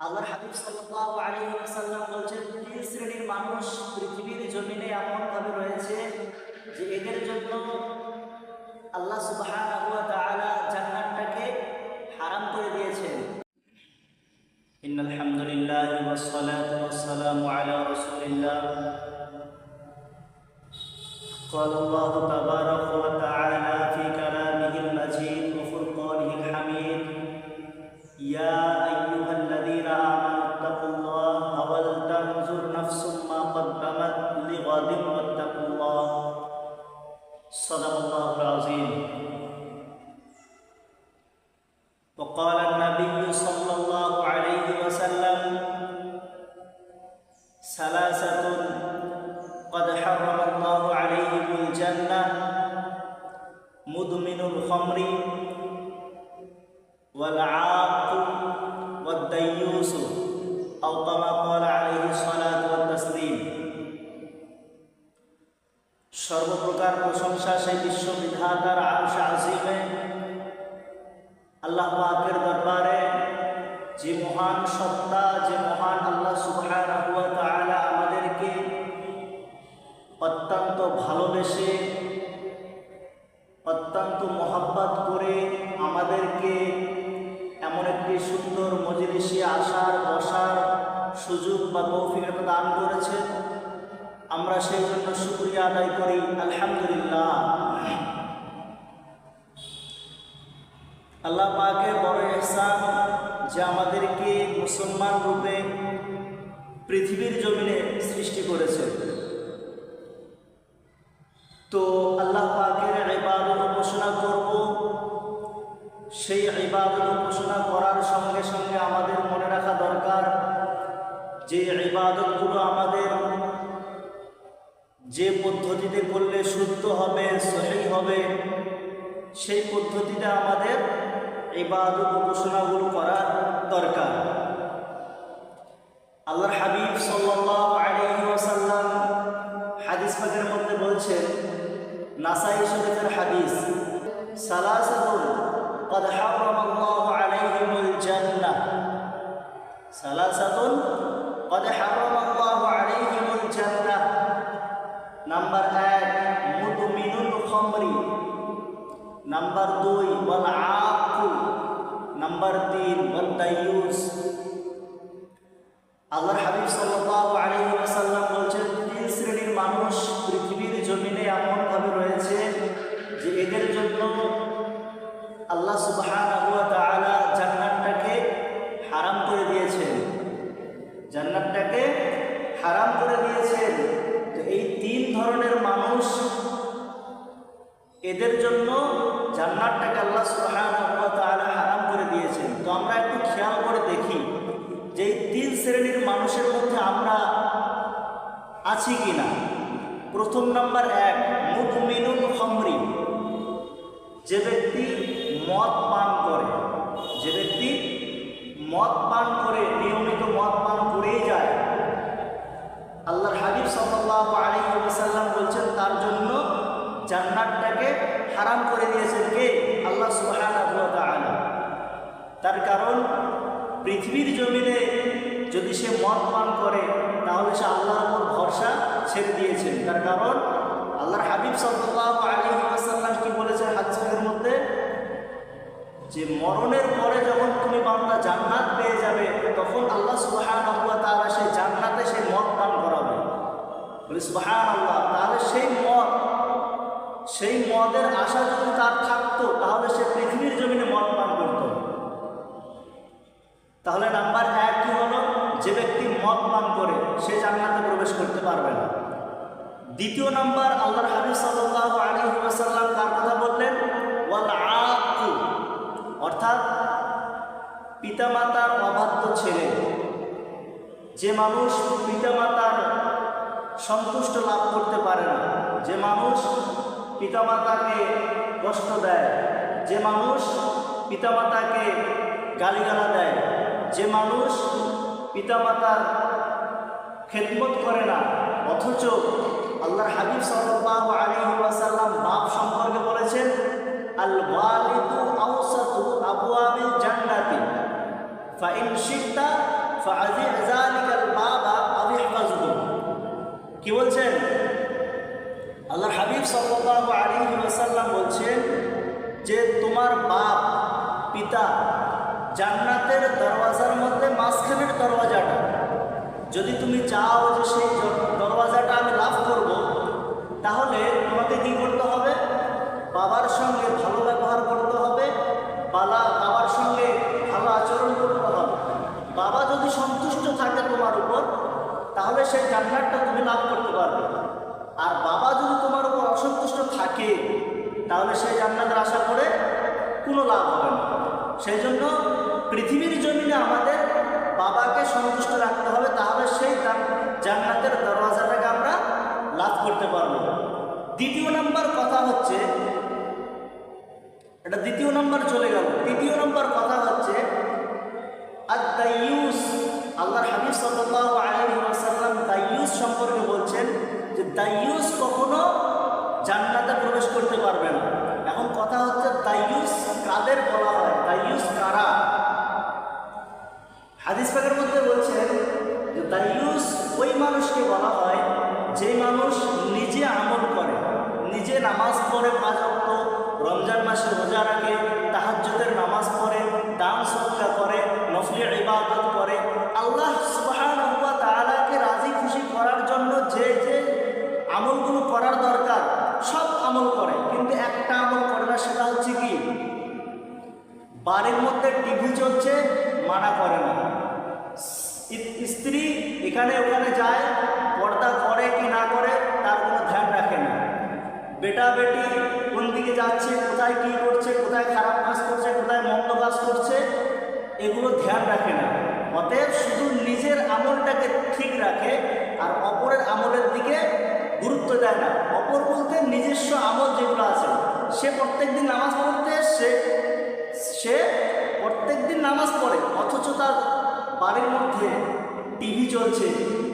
আল্লাহর হাবিব সাল্লাল্লাহু আলাইহি ওয়াসাল্লাম বলছেন তিন শ্রেণীর মানুষ পৃথিবীর জমিনে এমন ভাবে রয়েছে যে এদের জন্য আল্লাহ সুবহানাহু ওয়া তাআলা জান্নাতটাকে হারাম করে দিয়েছেন إن الحمد لله والصلاة والسلام على رسول الله قال الله تبارك وتعالى الجنة مدمن الخمر والعاق والديوس أو كما قال عليه الصلاة والتسليم সর্বপ্রকার প্রশংসা সেই বিশ্ববিধাতার আরশ আজিমে আল্লাহ পাকের দরবারে যে আমাদেরকে মুসলমান রূপে পৃথিবীর জমিনে সৃষ্টি করেছে। তো আল্লাহ পাকের ইবাদত উপাসনা করব। সেই ইবাদত উপাসনা করার সঙ্গে সঙ্গে আমাদের মনে রাখা দরকার যে ইবাদতগুলো আমাদের যে পদ্ধতিতে করলে শুদ্ধ হবে, সহি হবে, সেই পদ্ধতিতে আমাদের ইবাদত উপাসনাগুলো করা দরকার আল্লাহর হাবিব সাল্লাল্লাহু আলাইহি ওয়াসাল্লাম হাদিস পাকের মধ্যে বলছেন নাসাই শরীফের হাদিস সালাসাতুন قد حرم الله عليهم الجنة সালাসাতুন قد حرم الله عليهم الجنة নাম্বার এক মুদমিনুল খমরি নাম্বার দুই ওয়াল আকু নাম্বার তিন বন্দা ইউস আল্লাহর হাবিব সাল্লাল্লাহু আলাইহি বলছেন, তিন শ্রেণির মানুষ পৃথিবীর জমিনে এমনভাবে রয়েছে যে এদের জন্য আল্লাহ সুবহানাহু আছি কিনা? প্রথম নাম্বার এক মুদমিনুল খমরি। যে ব্যক্তি মদ পান করে, যে ব্যক্তি মদ পান করে, নিয়মিত মদ পান করেই যায়, আল্লাহর হাবিব সাল্লাল্লাহু আলাইহি ওয়াসাল্লাম বলছেন, তার জন্য জান্নাতটাকে হারাম করে দিয়েছেন কে? আল্লাহ ওয়া তার কারণ, পৃথিবীর জমিনে যদি সে মদ পান করে, তাহলে সে আল্লাহর উপর ভরসা ছেড়ে দিয়েছেন তার কারণ, আল্লাহর হাবিব সাল্লাল্লাহু আলাইহি ওয়াসাল্লাম কি বলেছেন হাদিসের মধ্যে? যে মরণের পরে যখন তুমি বান্দা জান্নাত পেয়ে যাবে, তখন আল্লাহ সুবহানাহু ওয়া তারা সেই জান্নাতে সেই মদ পান করাবে। বলে সুবহানাল্লাহ, তাহলে সেই মদ, সেই মদের আশা যদি তার থাকতো, তাহলে সে পৃথিবীর জমিনে মদ পান করত। তাহলে সে জান্নাতে প্রবেশ করতে পারবে না। দ্বিতীয় নাম্বার, আল্লাহর হাবিব সাল্লাল্লাহু আলাইহি ওয়াসাল্লাম কার কথা বললেন? ওয়াল আকু অর্থাৎ পিতামাতার অবাধ্য ছেলে। যে মানুষ পিতামাতার সন্তুষ্ট লাভ করতে পারে না, যে মানুষ পিতামাতাকে কষ্ট দেয়, যে মানুষ পিতামাতাকে গালিগালা দেয়, যে মানুষ পিতামাতার খেদমত করে না। অথচ আল্লাহ হাবিব সাল্লাহ আলী সাল্লাম বাপ সম্পর্কে বলেছেন কি বলছেন? আল্লাহ হাবিব সাল্লাহ আলী বলছেন যে, তোমার বাপ পিতা জান্নাতের দরওয়াজার মধ্যে মাঝখানের দরওয়াজাটা যদি তুমি চাও যে সেই দরওয়াজাটা আমি লাভ করব, তাহলে তোমাকে কি করতে হবে? বাবার সঙ্গে ভালো ব্যবহার করতে হবে, বালা, বাবার সঙ্গে ভালো আচরণ করতে হবে। বাবা যদি সন্তুষ্ট থাকে তোমার উপর, তাহলে সেই জান্নাতটা তুমি লাভ করতে পারবে। আর বাবা যদি তোমার উপর অসন্তুষ্ট থাকে, তাহলে সেই জান্নাতের আশা করে কোনো লাভ হবে না। সেই জন্য পৃথিবীর জমিনে আমাদের বাবাকে সন্তুষ্ট রাখতে হবে, তাহলে সেই জান- জান্নাতের দরওয়াজাটাকে আমরা লাভ করতে পারব। দ্বিতীয় নম্বর কথা হচ্ছে, এটা দ্বিতীয় নম্বর চলে গেল। তৃতীয় নম্বর কথা হচ্ছে আল্লাহর হাবিব ওয়াসাল্লাম দাইয়ুস সম্পর্কে বলছেন যে দাইয়ুস কখনো জান্নাতে প্রবেশ করতে পারবে না। এখন কথা হচ্ছে দাইয়ুস কাদের বলা হয়? দাইয়ুস কারা? হাদিস পাকের মধ্যে বলছেন যে দাইয়ুস ওই মানুষকে বলা হয় যে মানুষ নিজে আমল করে, নিজে নামাজ পড়ে পাঁচ অক্ট রমজান মাসে রোজা রাখে, তাহাজ্জুদের নামাজ পড়ে, দান সৎকা করে নফলি ইবাদত করে, আল্লাহ তাআলাকে রাজি খুশি করার জন্য যে যে আমলগুলো করার দরকার, সব আমল করে। কিন্তু একটা আমল করে না, সেটা হচ্ছে কি? বাড়ির মধ্যে টিভি চলছে, মানা করে না। স্ত্রী এখানে ওখানে যায়, পর্দা করে কি না করে তার কোনো ধ্যান রাখে না। বেটা বেটি কোন দিকে যাচ্ছে, কোথায় কি করছে, কোথায় খারাপ কাজ করছে, কোথায় মন্দ কাজ করছে, এগুলো ধ্যান রাখে না। অতএব শুধু নিজের আমলটাকে ঠিক রাখে আর অপরের আমলের দিকে গুরুত্ব দেয় না। অপর বলতে নিজস্ব আমল যেগুলো আছে, সে প্রত্যেকদিন নামাজ পড়তে, সে সে প্রত্যেক দিন নামাজ পড়ে, অথচ তার বাড়ির মধ্যে টিভি চলছে,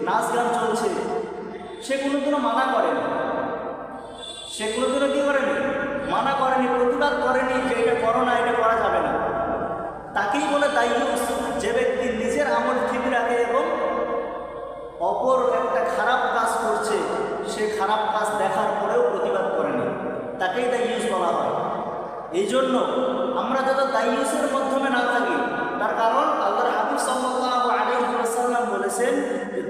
নাচ গান চলছে, সে কোনোদিনও মানা করেনি। সে কোনোদিনও কী করেনি? মানা করেনি, প্রতিবাদ করেনি যে এটা করো না, এটা করা যাবে না। তাকেই বলে দায়ুস যে ব্যক্তি নিজের আমল ঠিক রাখে এবং অপর একটা খারাপ কাজ করছে, সে খারাপ কাজ দেখার পরেও প্রতিবাদ করেনি। তাকেই দায়ুস বলা হয়। এই জন্য আমরা যাতে দায়ুসের মাধ্যমে না থাকি, তার কারণ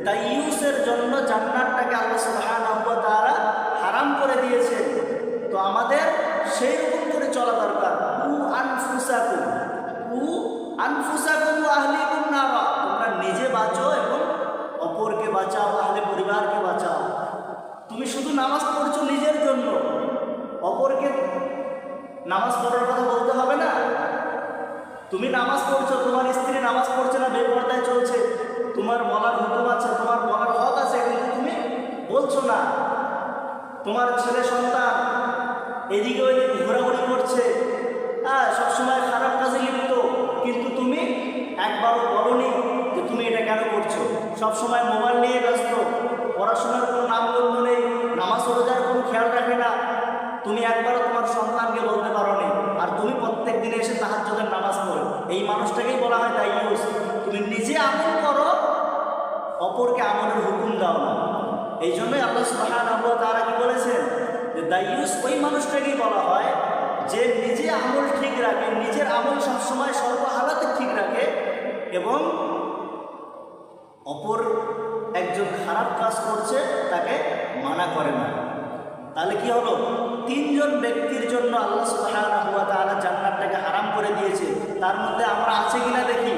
দায়ুসের জন্য জান্নাতটাকে আল্লাহ সুবহানাহু ওয়া তাআলা হারাম করে দিয়েছেন। তো আমাদের সেই রকম করে চলা দরকার। কু আনফুসাকুম কু আনফুসাকুম আহলিকুম নারা। তোমরা নিজে বাঁচো এবং অপরকে বাঁচাও, আহলে পরিবারকে বাঁচাও। তুমি শুধু নামাজ পড়ছো নিজের জন্য, অপরকে নামাজ পড়ার তুমি নামাজ পড়ছো, তোমার স্ত্রী নামাজ পড়ছে না, বেপর্দায় চলছে। তোমার বলার হুকুম আছে, তোমার বলার হক আছে, কিন্তু তুমি বলছো না। তোমার ছেলে সন্তান এদিকে ওইদিকে ঘোরাঘুরি করছে। হ্যাঁ সবসময় খারাপ কাজে লিপ্ত, কিন্তু তুমি একবারও বলনি যে তুমি এটা কেন করছ। সবসময় মোবাইল নিয়ে ব্যস্ত, পড়াশোনার কোনো নামগন্ধ নেই, নামাজ রোজার কোনো খেয়াল রাখে না। তুমি একবারও তোমার সন্তানকে বলতে পারো আর তুমি প্রত্যেক দিনে এসে এই মানুষটাকেই বলা হয় দাইয়ুস তুমি নিজে আমল করো, অপরকে আমলের হুকুম দাও না। এই জন্যই আল্লাহ সুবহানাহু ওয়া তাআলা কি বলেছেন? যে দাইয়ুস ওই মানুষটাকেই বলা হয় যে নিজে আমল ঠিক রাখে, নিজের আমল সবসময় সর্বহালাতে ঠিক রাখে এবং অপর একজন খারাপ কাজ করছে, তাকে মানা করে না। তাহলে কি হলো? তিনজন ব্যক্তির জন্য আল্লাহ ওয়া তাআলা জান্নাতটাকে হারাম করে দিয়েছে। তার মধ্যে আমরা আছে কিনা দেখি?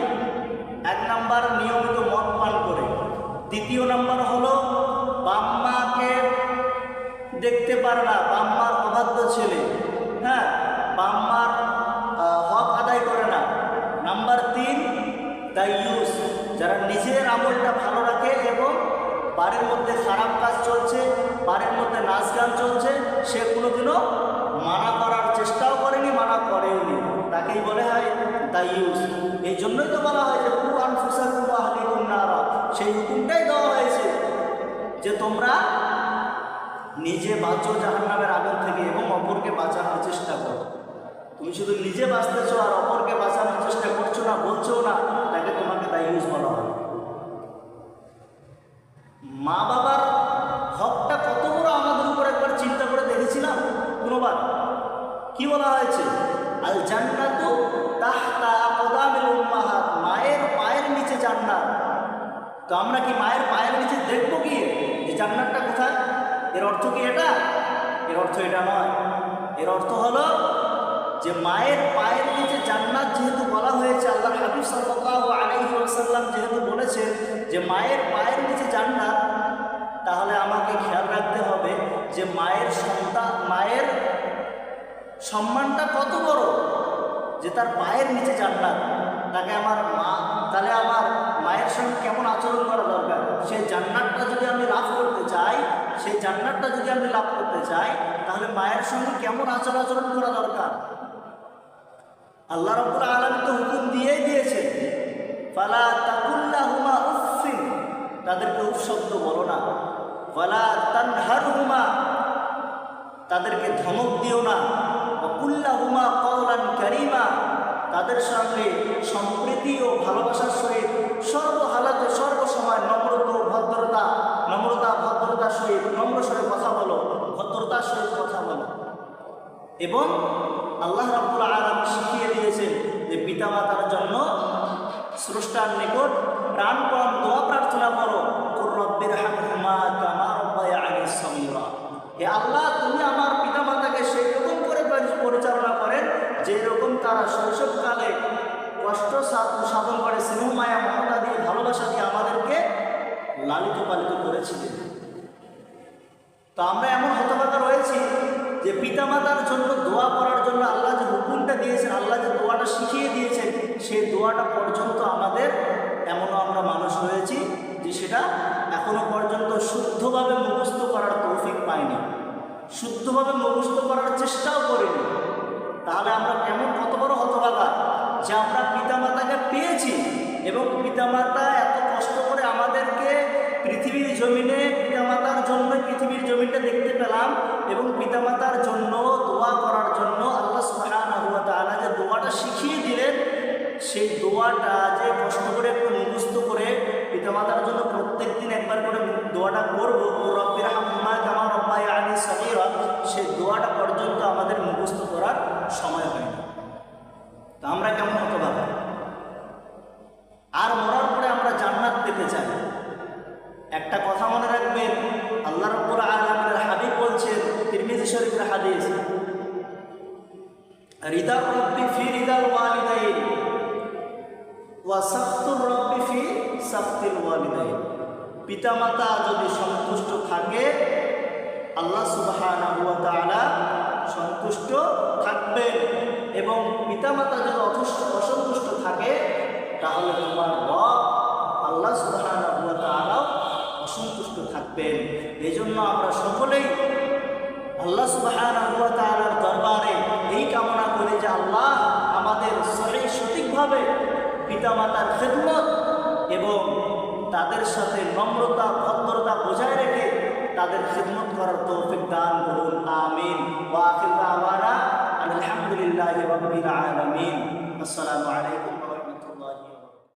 এক নাম্বার নিয়মিত মদ পান করে। দ্বিতীয় নাম্বার হলো বাম্মাকে দেখতে পারে না, বাম্মার অবাধ্য ছেলে। হ্যাঁ বাম্মার হক আদায় করে না। নাম্বার তিন দাইয়ুস যারা নিজের আমলটা ভালো রাখে এবং বাড়ির মধ্যে খারাপ কাজ চলছে, বাড়ির মধ্যে নাচ গান চলছে, সে কোনোদিনও মানা করার চেষ্টাও করেনি, মানা করেওনি তাকেই বলে হয় দাইয়ুস এই জন্যই তো বলা হয় যে কু আনফুসাকুম ওয়া আহলিকুম নারা সেই হুকুমটাই দেওয়া হয়েছে যে, তোমরা নিজে বাঁচো জাহান্নামের আগুন থেকে এবং অপরকে বাঁচানোর চেষ্টা করো। তুমি শুধু নিজে বাঁচতেছো আর অপরকে বাঁচানোর চেষ্টা করছ না, বলছো না, তাকে তোমাকে দায়ুস বলা হয়। মা বাবার হকটা কত বড় আমাদের উপর একবার চিন্তা করে দেখেছিলাম? কোনোবার? কি বলা হয়েছে? আল জানটা তো মায়ের পায়ের নিচে জান্নার তো আমরা কি মায়ের পায়ের নিচে দেখব কি? যে জান্নারটা কোথায়? এর অর্থ কি এটা? এর অর্থ এটা নয়। এর অর্থ হলো যে মায়ের পায়ের নিচে জান্নাত যেহেতু বলা হয়েছে, আল্লাহ হাবিব সাল্লাল্লাহু আলাইহি ওয়াসাল্লাম যেহেতু বলেছেন যে মায়ের পায়ের নিচে জান্নাত, তাহলে আমাকে খেয়াল রাখতে হবে যে মায়ের সন্তান মায়ের সম্মানটা কত বড় যে তার পায়ের নিচে জান্নাত। তাকে আমার মা, তাহলে আমার মায়ের সঙ্গে কেমন আচরণ করা দরকার? সেই জান্নাতটা যদি আমি লাভ করতে চাই সেই জান্নাতটা যদি আমি লাভ করতে চাই, তাহলে মায়ের সঙ্গে কেমন আচার আচরণ করা দরকার? আল্লাহ রব্বুল আলম তো হুকুম দিয়েই দিয়েছেন, ফালা তাকুল্লাহুমা উফিন তাদেরকে শব্দ বলো না। ফালা তানহারহুমা তাদেরকে ধমক দিও না। কুল্লাহুমা কওলান কারিমা তাদের সঙ্গে সম্প্রীতি ও ভালোবাসার সহিত সর্বহালাতে সর্বসময় নম্রতা ভদ্রতা, নম্রতা ভদ্রতার সহিত নম্র স্বরে কথা বলো, ভদ্রতার সহিত কথা বলো। এবং আল্লাহ রাব্বুল আলামিন শিখিয়ে দিয়েছেন যে পিতা মাতার জন্য স্রষ্টার নিকট প্রাণপণ দোয়া প্রার্থনা করো। রব্বির হে আল্লাহ, তুমি আমার পিতামাতাকে সেই রকম করে পরিচালনা করেন যে রকম তারা শৈশবকালে কষ্ট সাধন করে স্নেহ মায়া মমতা দিয়ে, ভালোবাসা দিয়ে আমাদেরকে লালিত পালিত করেছিলেন। তো আমরা এমন হতবাকা রয়েছি যে পিতামাতার জন্য দোয়া করার জন্য আল্লাহ যে হুকুমটা দিয়েছেন, আল্লাহ যে দোয়াটা শিখিয়ে দিয়েছেন সেই দোয়াটা পর্যন্ত আমাদের এমনও আমরা মানুষ হয়েছি যে সেটা এখনও পর্যন্ত শুদ্ধভাবে মুখস্থ করার তৌফিক পাইনি। শুদ্ধভাবে মুখস্থ করার চেষ্টাও করিনি। তাহলে আমরা কেমন কত বড় হতভাগা যে আমরা পিতামাতাকে পেয়েছি এবং পিতা পিতামাতা এত কষ্ট করে আমাদেরকে পৃথিবীর জমিনে, পিতামাতার জন্য পৃথিবীর জমিনটা দেখতে পেলাম এবং পিতামাতার জন্য দোয়া করার জন্য আল্লাহ তাআলা যে দোয়াটা শিখিয়ে দিলেন, সেই দোয়াটা যে কষ্ট করে একটু মুখস্থ করে পিতামাতার জন্য প্রত্যেক দিন একবার করে দোয়াটা করব রব্বির হাম্মা কামা রব্বাই আনি সগীরা, সেই দোয়াটা পর্যন্ত আমাদের মুখস্থ করার সময় হয় তা আমরা কেমন হতে পারব আর মরার পরে আমরা জান্নাত পেতে চাই। রিদা রব্বি ফি রিদাল ওয়ালিদাইন। ওয়া সাফতুর রব্বি ফি সাফতিল ওয়ালিদাইন। পিতামাতা যদি সন্তুষ্ট থাকে, আল্লাহ সুবহানাহু ওয়া তাআলা সন্তুষ্ট থাকবেন। এবং পিতামাতা যদি অসন্তুষ্ট থাকে, তাহলে তোমার রব আল্লাহ সুবহানাহু ওয়া তাআলা অসন্তুষ্ট থাকবেন। এই জন্য আমরা সকলেই আল্লাহ সুবহানাহু ওয়া দরবারে এই কামনা করি যে আল্লাহ আমাদের সহি সঠিকভাবে পিতামাতার খেদমত এবং তাদের সাথে নম্রতা, ভদ্রতা বজায় রেখে তাদের খিদমত করার তৌফিক দান করুন। আমিন। ওয়া আখির দাওয়ানা আলহামদুলিল্লাহি আসসালামু আলাইকুম।